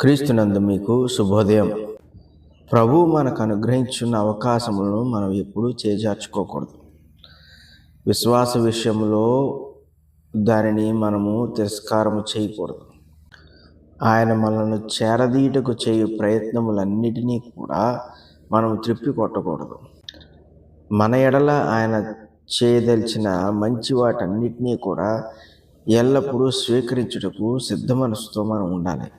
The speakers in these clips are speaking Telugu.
క్రీస్తునందు మీకు శుభోదయం. ప్రభు మనకు అనుగ్రహించున్న అవకాశములను మనం ఎప్పుడూ చేజార్చుకోకూడదు. విశ్వాస విషయంలో దానిని మనము తిరస్కారము చేయకూడదు. ఆయన మనల్ని చేరదీటకు చేయు ప్రయత్నములన్నిటినీ కూడా మనం త్రిప్పి కొట్టకూడదు. మన ఎడల ఆయన చేయదలిచిన మంచి వాటన్నిటినీ కూడా ఎల్లప్పుడూ స్వీకరించుటకు సిద్ధ మనసుతో మనం ఉండాలి.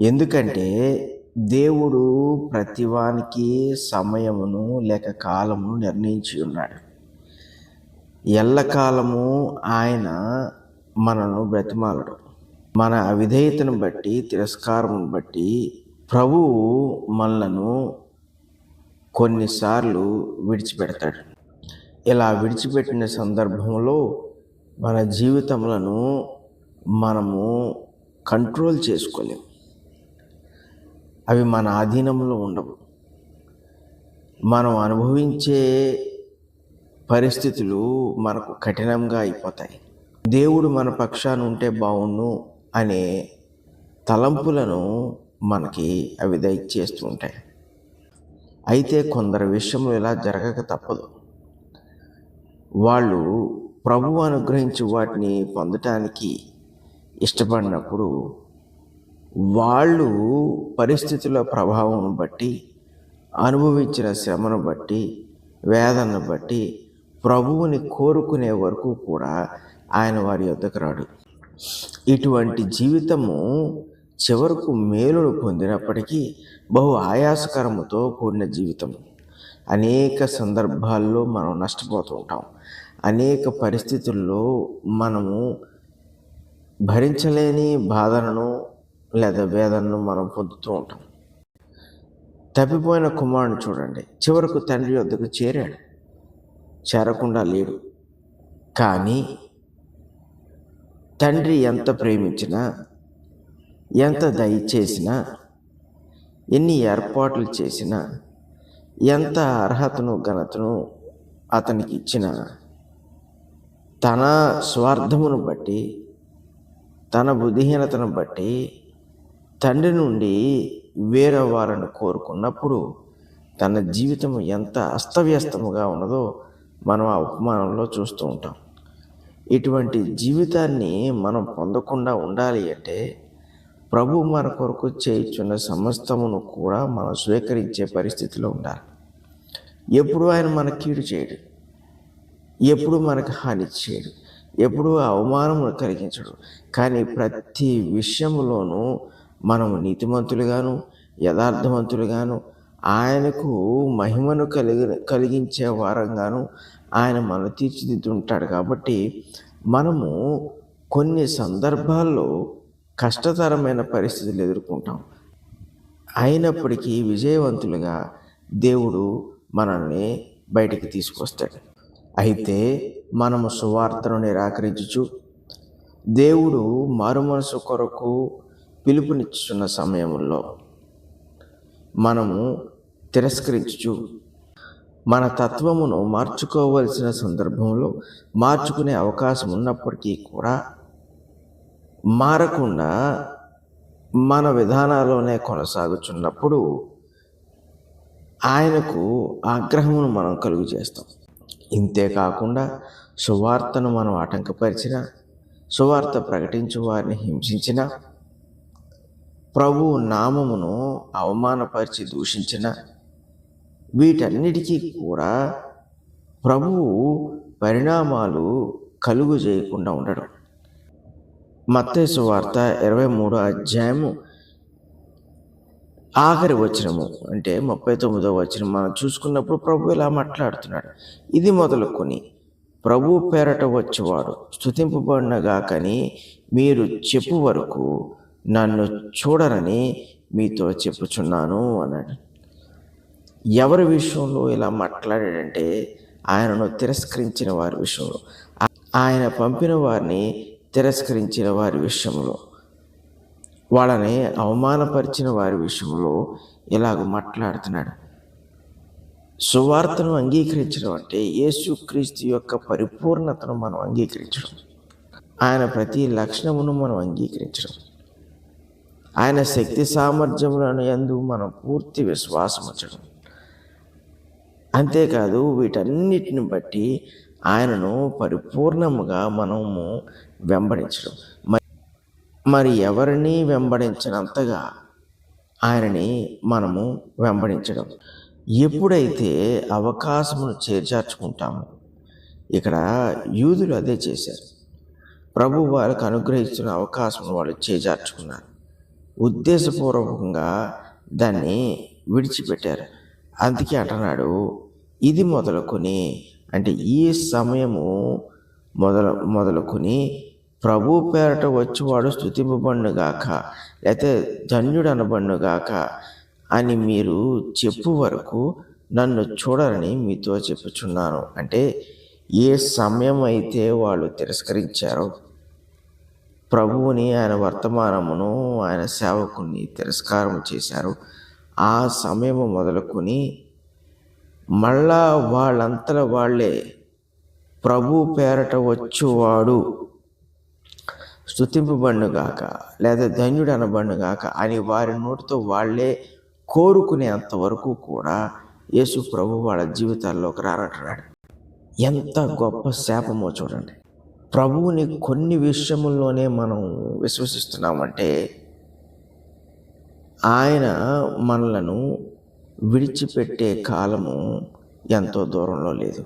ఎందుకంటే దేవుడు ప్రతివానికి సమయమును లేక కాలమును నిర్ణయించి ఉన్నాడు. ఎల్లకాలము ఆయన మనను బ్రతిమాలడు. మన అవిధేయతను బట్టి తిరస్కారమును బట్టి ప్రభువు మనలను కొన్నిసార్లు విడిచిపెడతాడు. ఇలా విడిచిపెట్టిన సందర్భంలో మన జీవితములను మనము కంట్రోల్ చేసుకోలేము. అవి మన ఆధీనంలో ఉండవు. మనం అనుభవించే పరిస్థితులు మనకు కఠినంగా అయిపోతాయి. దేవుడు మన పక్షాన ఉంటే బాగుండు అనే తలంపులను మనకి అవి దయచేస్తూ ఉంటాయి. అయితే కొందరి విషయంలో ఇలా జరగక తప్పదు. వాళ్ళు ప్రభు అనుగ్రహించి వాటిని పొందటానికి ఇష్టపడినప్పుడు వాళ్ళు పరిస్థితుల ప్రభావం బట్టి అనుభవించిన శ్రమను బట్టి వేదనను బట్టి ప్రభువుని కోరుకునే వరకు కూడా ఆయన వారి యొద్దకు రాడు. ఇటువంటి జీవితము చివరకు మేలును పొందినప్పటికీ బహు ఆయాసకరముతో కూడిన జీవితం అనేక సందర్భాల్లో మనం నష్టపోతూ ఉంటాం. అనేక పరిస్థితుల్లో మనము భరించలేని బాధలను లేదా వేదనను మనం పొందుతూ ఉంటాం తప్పిపోయిన కుమారుని చూడండి. చివరకు తండ్రి వద్దకు చేరాడు. చేరకుండా లేడు. కానీ తండ్రి ఎంత ప్రేమించినా ఎంత దయచేసినా ఎన్ని ఏర్పాట్లు చేసినా ఎంత అర్హతను ఘనతను అతనికి ఇచ్చిన తన స్వార్థమును బట్టి తన బుద్ధిహీనతను బట్టి తండ్రి నుండి వేరే వారిని కోరుకున్నప్పుడు తన జీవితం ఎంత అస్తవ్యస్తముగా ఉన్నదో మనం ఆ ఉపమానంలో చూస్తూ ఉంటాం. ఇటువంటి జీవితాన్ని మనం పొందకుండా ఉండాలి అంటే ప్రభు మన కొరకు చేయించున్న సమస్తమును కూడా మనం స్వీకరించే పరిస్థితిలో ఉండాలి. ఎప్పుడు ఆయన మన కీడు చేయడు. ఎప్పుడు మనకు హాని చేయడు. ఎప్పుడు అవమానమును కలిగించడు. కానీ ప్రతి విషయంలోనూ మనము నీతిమంతులుగాను యథార్థవంతులుగాను ఆయనకు మహిమను కలిగి కలిగించే వారంగాను ఆయన మన తీర్చిదిద్దుంటాడు. కాబట్టి మనము కొన్ని సందర్భాల్లో కష్టతరమైన పరిస్థితులు ఎదుర్కొంటాం. అయినప్పటికీ విజయవంతులుగా దేవుడు మనల్ని బయటికి తీసుకొస్తాడు. అయితే మనము సువార్తను నిరాకరించుచు దేవుడు మారుమనసు కొరకు పిలుపునిచ్చున్న సమయంలో మనము తిరస్కరించుచు మన తత్వమును మార్చుకోవలసిన సందర్భంలో మార్చుకునే అవకాశం ఉన్నప్పటికీ కూడా మారకుండా మన విధానాల్లోనే కొనసాగుచున్నప్పుడు ఆయనకు ఆగ్రహమును మనం కలుగు చేస్తాం ఇంతే కాకుండా సువార్తను మనం ఆటంకపరిచిన సువార్త ప్రకటించు వారిని హింసించిన ప్రభు నామమును అవమానపరిచి దూషించిన వీటన్నిటికీ కూడా ప్రభువు పరిణామాలు కలుగు చేయకుండా ఉండడం. మత్తేసు వార్త ఇరవై మూడో అధ్యాయము ఆఖరి వచనము అంటే ముప్పై తొమ్మిదో వచనం మనం చూసుకున్నప్పుడు ప్రభు ఇలా మాట్లాడుతున్నాడు. ఇది మొదలుకొని ప్రభు పేరట వచ్చేవాడు స్థుతింపబడినగా కానీ మీరు చెప్పు వరకు నన్ను చూడరని మీతో చెప్పుచున్నాను అన్నాడు. ఎవరి విషయంలో ఇలా మాట్లాడాడంటే ఆయనను తిరస్కరించిన వారి విషయంలో. ఆయన పంపిన వారిని తిరస్కరించిన వారి విషయంలో. వాళ్ళని అవమానపరిచిన వారి విషయంలో ఇలాగ మాట్లాడుతున్నాడు. సువార్తను అంగీకరించడం అంటే యేసుక్రీస్తు యొక్క పరిపూర్ణతను మనం అంగీకరించడం. ఆయన ప్రతి లక్షణమును మనం అంగీకరించడం. ఆయన శక్తి సామర్థ్యములను ఎందు మనం పూర్తి విశ్వాసం ఉంచడం. అంతేకాదు వీటన్నిటిని బట్టి ఆయనను పరిపూర్ణముగా మనము వెంబడించడం. మరి మరి ఎవరిని వెంబడించినంతగా ఆయనని మనము వెంబడించడం. ఎప్పుడైతే అవకాశమును చేర్చార్చుకుంటామో ఇక్కడ యూదులు అదే చేశారు. ప్రభు వారికి అనుగ్రహిస్తున్న అవకాశం వాళ్ళు చేజార్చుకున్నారు ఉద్దేశపూర్వకంగా దాన్ని విడిచిపెట్టారు. అందుకే అంటున్నాడు ఇది మొదలుకొని అంటే ఈ సమయము మొదలు మొదలుకొని ప్రభు పేరట వచ్చేవాడు స్థుతింపబడుగాక లేకపోతే ధన్యుడు అనబడుగాక అని మీరు చెప్పు వరకు నన్ను చూడరని మీతో చెప్పుచున్నాను. అంటే ఏ సమయం అయితే వాళ్ళు తిరస్కరించారో ప్రభువుని ఆయన వర్తమానమును ఆయన సేవకుని తిరస్కారం చేశారు. ఆ సమయం మొదలుకొని మళ్ళా వాళ్ళంతల వాళ్ళే ప్రభు పేరట వచ్చువాడు. స్థుతింపబడుగాక లేదా ధన్యుడు అనబడుగాక అని వారి నోటితో వాళ్ళే కోరుకునేంత వరకు కూడా యేసు ప్రభు వాళ్ళ జీవితాల్లోకి రానంటున్నాడు ఎంత గొప్ప శాపమో చూడండి. ప్రభువుని కొన్ని విషయముల్లోనే మనం విశ్వసిస్తున్నామంటే ఆయన మనలను విడిచిపెట్టే కాలము ఎంతో దూరంలో లేదు.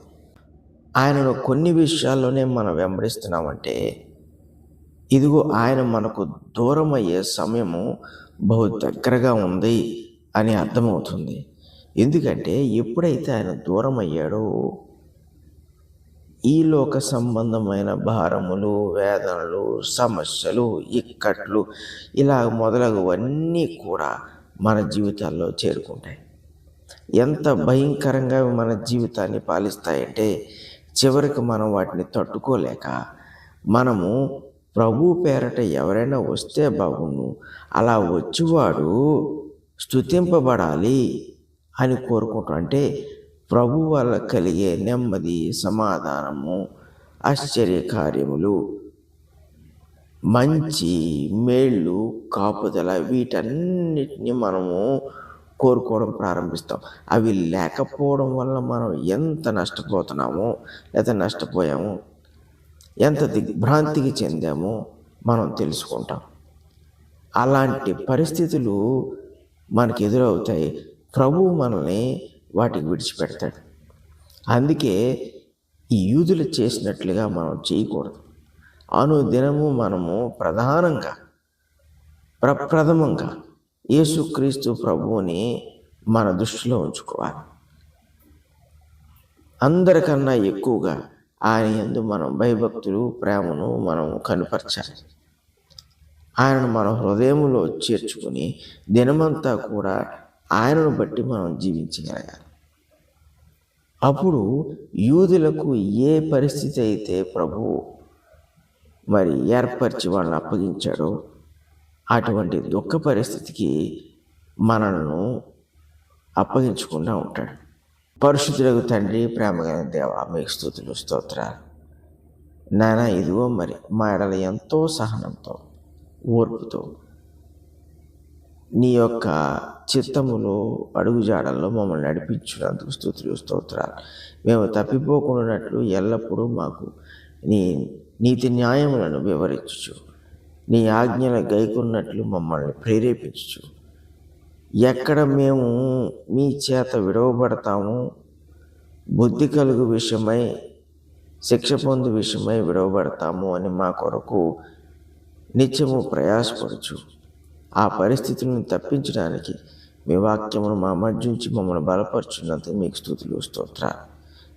ఆయనను కొన్ని విషయాల్లోనే మనం వెంబడిస్తున్నామంటే ఇదిగో ఆయన మనకు దూరం అయ్యే సమయము బహు దగ్గరగా ఉంది అని అర్థమవుతుంది. ఎందుకంటే ఎప్పుడైతే ఆయన దూరం అయ్యాడో ఈ లోక సంబంధమైన భారములు వేదనలు సమస్యలు ఇక్కట్లు ఇలా మొదలగువన్నీ కూడా మన జీవితాల్లో చేరుకుంటాయి. ఎంత భయంకరంగా మన జీవితాన్ని పాలిస్తాయంటే చివరికి మనం వాటిని తట్టుకోలేక మనము ప్రభు పేరట ఎవరైనా వస్తే బాగుండు అలా వచ్చేవాడు స్థుతింపబడాలి అని కోరుకుంటాం. అంటే ప్రభు వల్ల కలిగే నెమ్మది సమాధానము ఆశ్చర్య కార్యములు మంచి మేళ్ళు కాపుదల వీటన్నిటిని మనము కోరుకోవడం ప్రారంభిస్తాం. అవి లేకపోవడం వల్ల మనం ఎంత నష్టపోతున్నామో లేదా నష్టపోయాము ఎంత దిగ్భ్రాంతికి చెందామో మనం తెలుసుకుంటాం. అలాంటి పరిస్థితులు మనకు ఎదురవుతాయి. ప్రభువు మనల్ని వాటికి విడిచిపెడతాడు. అందుకే ఈ యూదులు చేసినట్లుగా మనం చేయకూడదు. అనుదినము మనము ప్రధానంగా ప్రప్రథమంగా యేసుక్రీస్తు ప్రభువుని మన దృష్టిలో ఉంచుకోవాలి. అందరికన్నా ఎక్కువగా ఆయన ఎందు మనం భయభక్తులు ప్రేమను మనం కనుపరచాలి. ఆయనను మన హృదయంలో చేర్చుకుని దినమంతా కూడా ఆయనను బట్టి మనం జీవించగలగాలి. అప్పుడు యూదులకు ఏ పరిస్థితి అయితే ప్రభువు మరి ఏర్పరిచి వాళ్ళని అప్పగించాడో అటువంటి దుఃఖ పరిస్థితికి మనలను అప్పగించకుండా ఉంటాడు. పరిశుద్ధులకు తండ్రి ప్రేమగల దేవ మీకు స్థుతులు స్తోత్రాలు. నానా ఇదిగో మరి మా ఎడల ఎంతో సహనంతో ఓర్పుతో నీ యొక్క చిత్తములో అడుగుజాడల్లో మమ్మల్ని నడిపించినందుకు స్థుతులు స్తోత్రాలు. మేము తప్పిపోకుండానట్లు ఎల్లప్పుడూ మాకు నీ నీతి న్యాయములను వివరించు నీ ఆజ్ఞల గైకున్నట్లు మమ్మల్ని ప్రేరేపించు ఎక్కడ మేము మీ చేత విడవబడతాము బుద్ధి కలుగు విషయమై శిక్ష పొందు విషయమై విడవబడతాము అని మా కొరకు నిత్యము ప్రయాసపడుచు. ఆ పరిస్థితులను తప్పించడానికి మీ వాక్యమును మా మధ్యుంచి మమ్మల్ని బలపరుచున్నంత మీకు స్థుతులు స్తోత్రాలు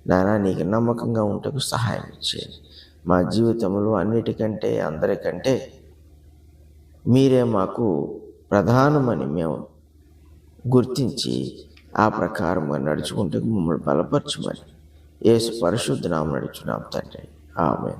నానా నీకు నమ్మకంగా ఉంటకు సహాయం ఇచ్చేయండి మా జీవితంలో అన్నిటికంటే అందరికంటే మీరే మాకు ప్రధానమని మేము గుర్తించి ఆ ప్రకారంగా నడుచుకుంటూ మమ్మల్ని బలపరచమని యేసు పరిశుద్ధ నామ నడుచున్నాం తండ్రి. ఆమె